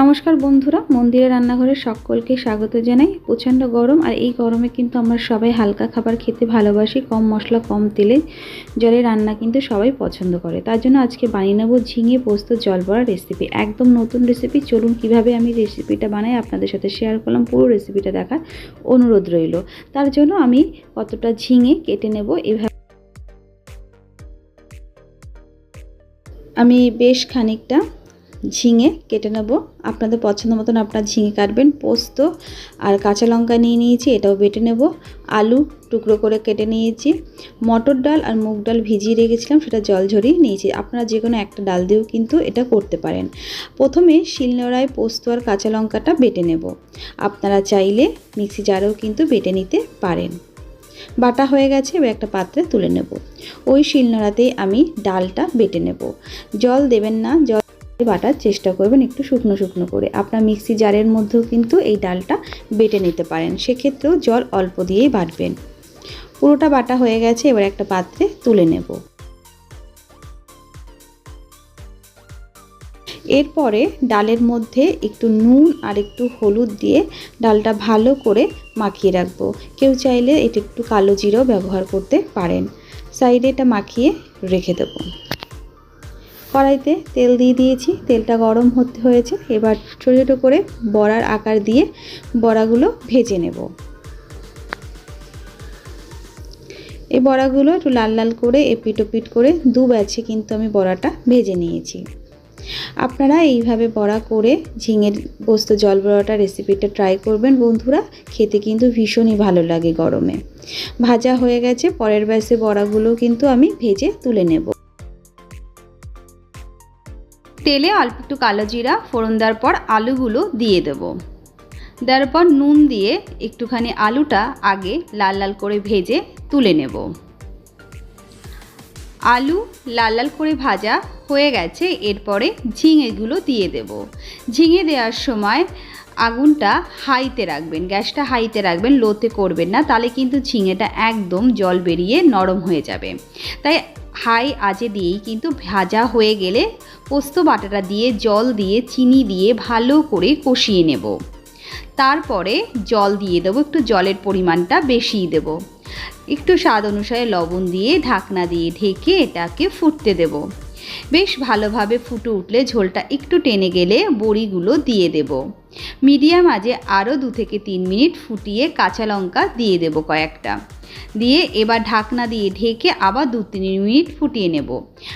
নমস্কার বন্ধুরা, মন্দিরের রান্নাঘরে সকলকে স্বাগত জানাই। প্রচণ্ড গরম আর এই গরমে কিন্তু আমরা সবাই হালকা খাবার খেতে ভালোবাসি, কম মশলা, কম তেলে। জলে রান্না কিন্তু সবাই পছন্দ করে। তার জন্য আজকে বানিয়ে নেব ঝিঙে পোস্ত জল বড়া রেসিপি একদম নতুন রেসিপি চলুন কীভাবে আমি রেসিপিটা বানাই আপনাদের সাথে শেয়ার করলাম, পুরো রেসিপিটা দেখার অনুরোধ রইল। তার জন্য আমি কতটা ঝিঙে কেটে নেব এভাবে আমি বেশ খানিকটা ঝিঙে কেটে নেব। আপনাদের পছন্দ মতন আপনার ঝিঙে কাটবেন, পোস্ত আর কাঁচা লঙ্কা নিয়ে নিয়েছি, এটাও বেটে নেব। আলু টুকরো করে কেটে নিয়েছি। মটর ডাল আর মুগ ডাল ভিজিয়ে রেখেছিলাম, সেটা জল ঝরিয়ে নিয়েছি। আপনারা যে কোনো একটা ডাল দিয়েও কিন্তু এটা করতে পারেন। প্রথমে শিলনোড়ায় পোস্ত আর কাঁচা লঙ্কাটা বেটে নেব। আপনারা চাইলে মিক্সি জারেও কিন্তু বেটে নিতে পারেন। বাটা হয়ে গেছে, এবার একটা পাত্রে তুলে নেব। ওই শিলনোড়াতেই আমি ডালটা বেটে নেব। জল দেবেন না, জল বাটার চেষ্টা করবেন একটু শুকনো শুকনো করে। আপনার মিক্সি জারের মধ্যেও কিন্তু এই ডালটা বেটে নিতে পারেন। সেক্ষেত্রেও জল অল্প দিয়েই বাটবেন। পুরোটা বাটা হয়ে গেছে, এবার একটা পাত্রে তুলে নেব। এরপরে ডালের মধ্যে একটু নুন আর একটু হলুদ দিয়ে ডালটা ভালো করে মাখিয়ে রাখব। কেউ চাইলে এটা একটু কালো জিরাও ব্যবহার করতে পারেন। সাইডে এটা মাখিয়ে রেখে দেবো। কড়াইতে তেল দিয়ে দিয়েছি। তেলটা গরম হতে হয়েছে। এবার ছোটো ছোটো করে বড়ার আকার দিয়ে বড়াগুলো ভেজে নেব। এই বড়াগুলো একটু লাল লাল করে এপিট ওপিট করে দু ব্যাচে কিন্তু আমি বড়াটা ভেজে নিয়েছি। আপনারা এইভাবে বড়া করে ঝিঙের পোস্ত জল বড়াটা রেসিপিটা ট্রাই করবেন বন্ধুরা। খেতে কিন্তু ভীষণই ভালো লাগে গরমে। ভাজা হয়ে গেছে, পরের ব্যাসে বড়াগুলো কিন্তু আমি ভেজে তুলে নেব। তেলে অল্প একটু কালো জিরা ফোড়ন দেওয়ার পর আলুগুলো দিয়ে দেব। দেওয়ার পর নুন দিয়ে একটুখানি আলুটা আগে লাল লাল করে ভেজে তুলে নেব। আলু লাল লাল করে ভাজা হয়ে গেছে, এরপরে ঝিঙেগুলো দিয়ে দেব। ঝিঙে দেওয়ার সময় আগুনটা হাইতে রাখবেন, গ্যাসটা হাইতে রাখবেন, লোতে করবেন না, তাহলে কিন্তু ঝিঙেটা একদম জল বেরিয়ে নরম হয়ে যাবে। তাই হাই আজে দিয়েই কিন্তু ভাজা হয়ে গেলে পোস্ত বাটাটা দিয়ে, জল দিয়ে, চিনি দিয়ে ভালো করে কষিয়ে নেব। তারপরে জল দিয়ে দেবো, একটু জলের পরিমাণটা বেশিই দেবো। একটু স্বাদ অনুসারে লবণ দিয়ে ঢাকনা দিয়ে ঢেকে এটাকে ফুটতে দেব। বেশ ভালোভাবে ফুটে উঠলে ঝোলটা একটু টেনে গেলে বড়িগুলো দিয়ে দেব। মিডিয়াম আজে আরও দু থেকে তিন মিনিট ফুটিয়ে কাঁচা লঙ্কা দিয়ে দেব কয়েকটা। দিয়ে এবার ঢাকনা দিয়ে ঢেকে আবার দু তিন মিনিট ফুটিয়ে নেব।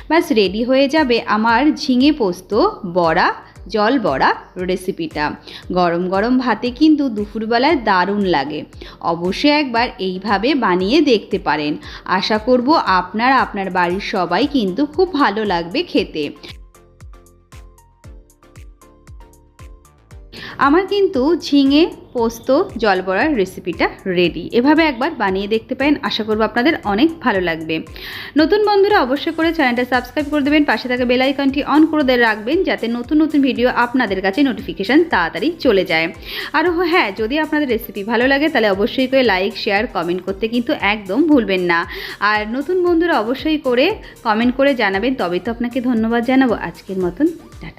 ব্যাস রেডি হয়ে যাবে আমার ঝিঙে পোস্ত বড়া, জল বড়া রেসিপিটা গরম গরম ভাতে কিন্তু দুপুরবেলায় দারুণ লাগে। অবশ্যই একবার এইভাবে বানিয়ে দেখতে পারেন। আশা করব আপনার আপনার বাড়ির সবাই কিন্তু খুব ভালো লাগবে খেতে। আমার কিন্তু ঝিঙে, পোস্ত, জলবড়ার রেসিপিটা রেডি এভাবে একবার বানিয়ে দেখতে পারেন, আশা করব আপনাদের অনেক ভালো লাগবে। নতুন বন্ধুরা অবশ্যই করে চ্যানেলটা সাবস্ক্রাইব করে দেবেন, পাশে থাকা বেল আইকনটি অন করে দিয়ে রাখবেন, যাতে নতুন নতুন ভিডিও আপনাদের কাছে নোটিফিকেশান তাড়াতাড়ি চলে যায়। আর হ্যাঁ যদি আপনাদের রেসিপি ভালো লাগে, তাহলে অবশ্যই করে লাইক শেয়ার কমেন্ট করতে কিন্তু একদম ভুলবেন না। আর নতুন বন্ধুরা অবশ্যই করে কমেন্ট করে জানাবেন তবে তো আপনাকে ধন্যবাদ জানাব। আজকের মতন, টাটা।